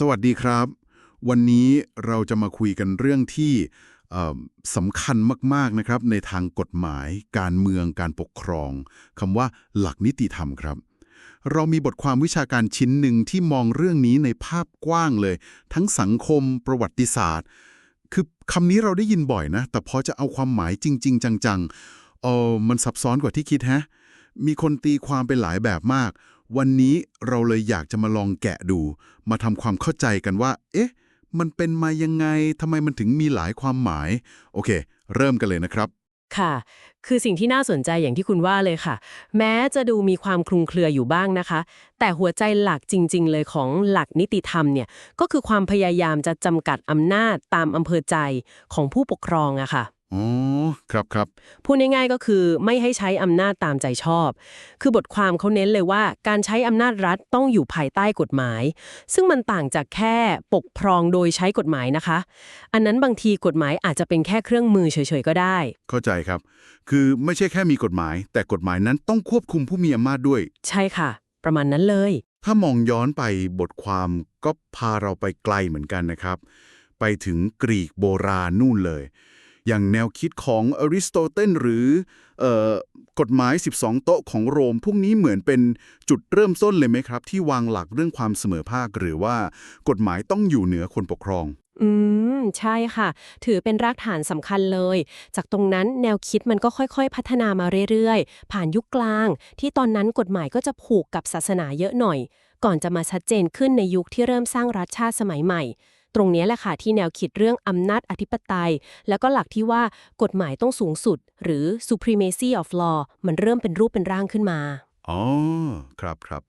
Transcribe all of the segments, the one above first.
สวัสดีครับ วันนี้เราจะมาคุยกันเรื่องที่สำคัญมากๆนะครับ ในทางกฎหมาย การเมืองการปกครองคำว่าหลักนิติธรรมครับ เรามีบทความวิชาการชิ้นหนึ่งที่มองเรื่องนี้ในภาพกว้างเลย ทั้งสังคม ประวัติศาสตร์ คือคำนี้เราได้ยินบ่อยนะ แต่พอจะเอาความหมายจริง ๆ จังๆเออมันซับซ้อนกว่าที่คิดฮะมีคนตีความเป็นหลายแบบมาก วันนี้เราเลยอยากจะมาลองแกะดู มาทำความเข้าใจกันว่า เอ๊ะ มันเป็นมายังไงทำไมมันถึงมีหลายความหมาย โอเค เริ่มกันเลยนะครับค่ะ คือสิ่งที่น่าสนใจอย่างที่คุณว่าเลยค่ะ แม้จะดูมีความคลุมเครืออยู่บ้างนะคะ แต่หัวใจหลักจริง ๆ เลยของหลักนิติธรรมเนี่ยก็คือความพยายามจะจำกัดอำนาจตามอำเภอใจของผู้ปกครองอะค่ะ อ๋อครับครับพูดง่ายๆก็คือไม่ให้ใช้อำนาจตามใจชอบ คือบทความเขาเน้นเลยว่า การใช้อำนาจรัฐต้องอยู่ภายใต้กฎหมาย ซึ่งมันต่างจากแค่ปกครองโดยใช้กฎหมายนะคะ อันนั้นบางทีกฎหมายอาจจะเป็นแค่เครื่องมือเฉยๆก็ได้ เข้าใจครับ คือไม่ใช่แค่มีกฎหมาย แต่กฎหมายนั้นต้องควบคุมผู้มีอำนาจด้วย ใช่ค่ะ ประมาณนั้นเลย ถ้ามองย้อนไปบทความก็พาเราไปไกลเหมือนกันนะครับ ไปถึงกรีกโบราณนู่นเลย อย่างแนวคิดของอริสโตเติลหรืออกฎหมาย 12 โต๊ะของโรม พวกนี้เหมือนเป็นจุดเริ่มต้นเลยไหมครับ ที่วางหลักเรื่องความเสมอภาค หรือว่ากฎหมายต้องอยู่เหนือคนปกครอง อืม ใช่ค่ะ ถือเป็นรากฐานสำคัญเลย จากตรงนั้นแนวคิดมันก็ค่อยๆ พัฒนามาเรื่อยๆ ผ่านยุคกลาง ที่ตอนนั้นกฎหมายก็จะผูกกับศาสนาเยอะหน่อย ก่อนจะมาชัดเจนขึ้นในยุคที่เริ่มสร้างรัฐชาติสมัยใหม่ ตรงนี้แหละค่ะที่แนวคิดเรื่องอำนาจอธิปไตย แล้วก็หลักที่ว่ากฎหมายต้องสูงสุด หรือ supremacy of law มันเริ่มเป็นรูปเป็นร่างขึ้นมา อ๋อ ครับครับ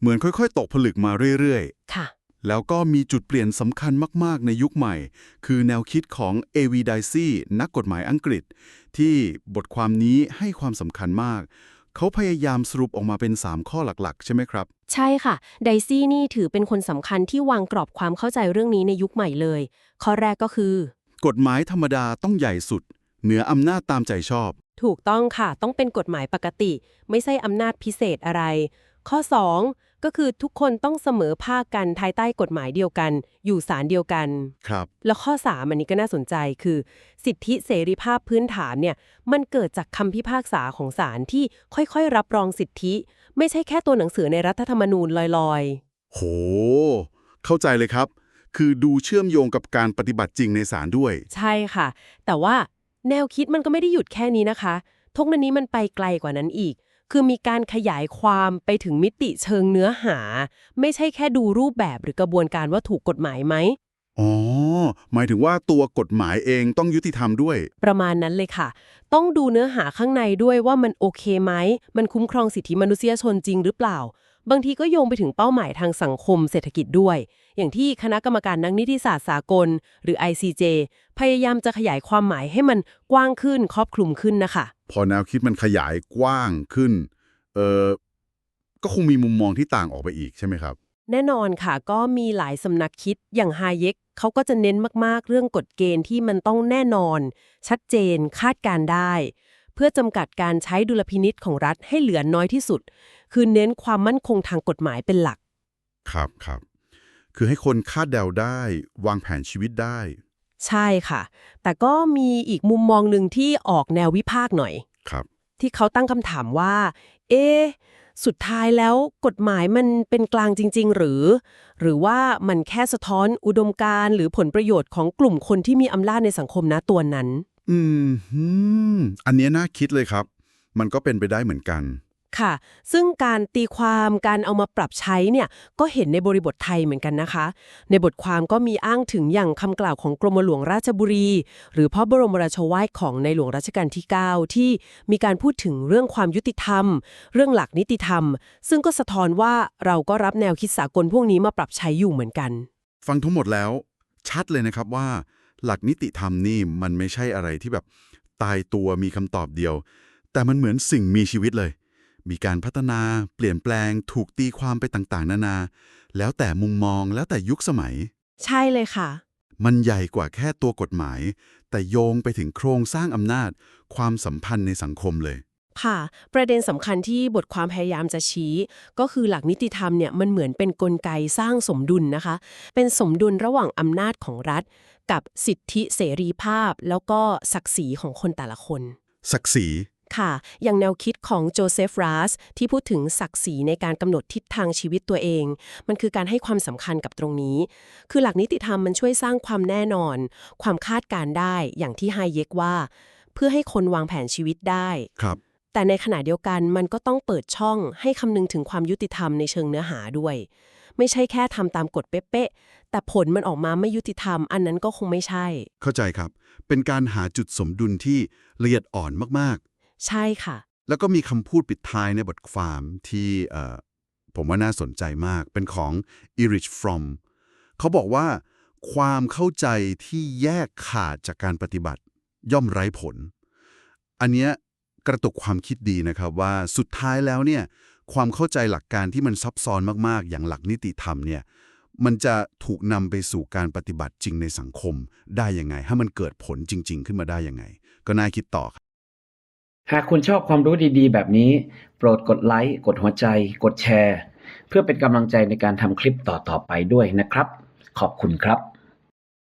เหมือนค่อยๆ ตกผลึกมาเรื่อยๆ ค่ะ แล้วก็มีจุดเปลี่ยนสำคัญมากๆ ในยุคใหม่ คือแนวคิดของเอวีไดซีนักกฎหมายอังกฤษ ที่บทความนี้ให้ความสำคัญมาก เขาพยายามสรุปออกมาเป็น 3 ข้อหลักๆ ใช่ไหมครับ ใช่ค่ะ ไดซี่นี่ถือเป็นคนสำคัญที่วางกรอบความเข้าใจเรื่องนี้ในยุคใหม่เลย ข้อแรกก็คือ กฎหมายธรรมดาต้องใหญ่สุด เหนืออำนาจตามใจชอบ ถูกต้องค่ะ ต้องเป็นกฎหมายปกติ ไม่ใช่อำนาจพิเศษอะไร ข้อ 2 ก็คือทุกคนต้องเสมอภาคกันภายใต้กฎหมายเดียวกัน อยู่ศาลเดียวกัน ครับ แล้วข้อ 3 อันนี้ก็น่าสนใจคือ สิทธิเสรีภาพพื้นฐานเนี่ยมันเกิดจากคำพิพากษาของศาลที่ค่อยๆ รับรองสิทธิ ไม่ใช่แค่ตัวหนังสือในรัฐธรรมนูญลอยๆโห เข้าใจเลยครับ คือดูเชื่อมโยงกับการปฏิบัติจริงในศาลด้วยใช่ค่ะ แต่ว่าแนวคิดมันก็ไม่ได้หยุดแค่นี้นะคะทกนั้นนี้มันไปไกลกว่านั้นอีก คือมีการขยายความไปถึงมิติเชิงเนื้อหา ไม่ใช่แค่ดูรูปแบบหรือกระบวนการว่าถูกกฎหมายไหมอ๋อ หมายถึงว่าตัวกฎหมายเองต้องยุติธรรมด้วย ประมาณนั้นเลยค่ะ ต้องดูเนื้อหาข้างในด้วยว่ามันโอเคไหม มันคุ้มครองสิทธิมนุษยชนจริงหรือเปล่า บางทีก็โยงไปถึงเป้าหมายทางสังคมเศรษฐกิจด้วย อย่างที่คณะกรรมการนักนิติศาสตร์สากล หรือ ICJ พยายามจะขยายความหมายให้มันกว้างขึ้นครอบคลุมขึ้นนะคะ พอแนวคิดมันขยายกว้างขึ้น เออก็คงมีมุมมองที่ต่างออกไปอีกใช่ไหมครับ แน่นอนค่ะ ก็มีหลายสำนักคิดอย่างฮาเย็กเขาก็จะเน้นมากๆ เรื่องกฎเกณฑ์ที่มันต้องแน่นอน ชัดเจนคาดการได้ เพื่อจำกัดการใช้ดุลพินิษของรัฐให้เหลือน้อยที่สุด คือเน้นความมั่นคงทางกฎหมายเป็นหลัก ครับครับ คือให้คนคาดเดาได้ วางแผนชีวิตได้ ใช่ค่ะ แต่ก็มีอีกมุมมองหนึ่งที่ออกแนววิพากษ์หน่อย ครับ ที่เขาตั้งคำถามว่า เอะสุดท้ายแล้วกฎหมายมันเป็นกลางจริง ๆ หรือ หรือว่ามันแค่สะท้อนอุดมการณ์หรือผลประโยชน์ของกลุ่มคนที่มีอำนาจในสังคมนะตัวนั้น อืมหืมอันเนี้ยน่าคิดเลยครับ มันก็เป็นไปได้เหมือนกัน ค่ะ ซึ่งการตีความการเอามาปรับใช้เนี่ยก็เห็นในบริบทไทยเหมือนกันนะคะ ในบทความก็มีอ้างถึงอย่างคำกล่าวของกรมหลวงราชบุรี หรือพระบรมราชวาทของในหลวงรัชกาลที่ 9 ที่มีการพูดถึงเรื่องความยุติธรรม เรื่องหลักนิติธรรม ซึ่งก็สะท้อนว่าเราก็รับแนวคิดสากลพวกนี้มาปรับใช้อยู่เหมือนกัน ฟังทั้งหมดแล้ว ชัดเลยนะครับว่า หลักนิติธรรมนี่มันไม่ใช่อะไรที่แบบตายตัวมีคำตอบเดียว แต่มันเหมือนสิ่งมีชีวิตเลย มีการพัฒนาเปลี่ยนแปลงถูกตีความไปต่างๆ นานา แล้วแต่มุมมองแล้วแต่ยุคสมัย ใช่เลยค่ะ มันใหญ่กว่าแค่ตัวกฎหมาย แต่โยงไปถึงโครงสร้างอำนาจ ความสัมพันธ์ในสังคมเลย ค่ะ ประเด็นสำคัญที่บทความพยายามจะชี้ ก็คือหลักนิติธรรมเนี่ยมันเหมือนเป็นนกลไกสร้างสมดุลนะคะ เป็นสมดุลระหว่างอำนาจของรัฐ กับสิทธิเสรีภาพ แล้วก็ศักดิ์ศรีของคนแต่ละคน ศักดิ์ศรี ค่ะ อย่างแนวคิดของโจเซฟราสที่พูดถึงศักดิ์ศรีในการกำหนดทิศทางชีวิตตัวเอง มันคือการให้ความสำคัญกับตรงนี้ คือหลักนิติธรรมมันช่วยสร้างความแน่นอน ความคาดการณ์ได้อย่างที่ไฮเยกว่า เพื่อให้คนวางแผนชีวิตได้ครับแต่ในขณะเดียวกันมันก็ต้องเปิดช่องให้คำนึงถึงความยุติธรรมในเชิงเนื้อหาด้วย ไม่ใช่แค่ทำตามกฎเป๊ะๆ แต่ผลมันออกมาไม่ยุติธรรม อันนั้นก็คงไม่ใช่ เข้าใจครับ เป็นการหาจุดสมดุลที่ละเอียดอ่อนมาก ใช่ค่ะ แล้วก็มีคำพูดปิดท้ายในบทความที่ผมว่าน่าสนใจมากเป็นของอีริชฟรอมเขาบอกว่า ความเข้าใจที่แยกขาดจากการปฏิบัติ ย่อมไร้ผล อันเนี้ยกระตุกความคิดดีนะครับว่าสุดท้ายแล้วเนี่ยความเข้าใจหลักการที่มันซับซ้อนมากๆ อย่างหลักนิติธรรมเนี่ยมันจะถูกนำไปสู่การปฏิบัติจริงในสังคมได้ยังไงให้มันเกิดผลจริง ๆ ขึ้นมาได้ยังไง ก็น่าคิดต่อครับ หากคุณชอบความรู้ดีๆ แบบนี้ โปรดกดไลค์ กดหัวใจ กดแชร์ เพื่อเป็นกำลังใจในการทำคลิปต่อๆไปด้วยนะครับ ขอบคุณครับ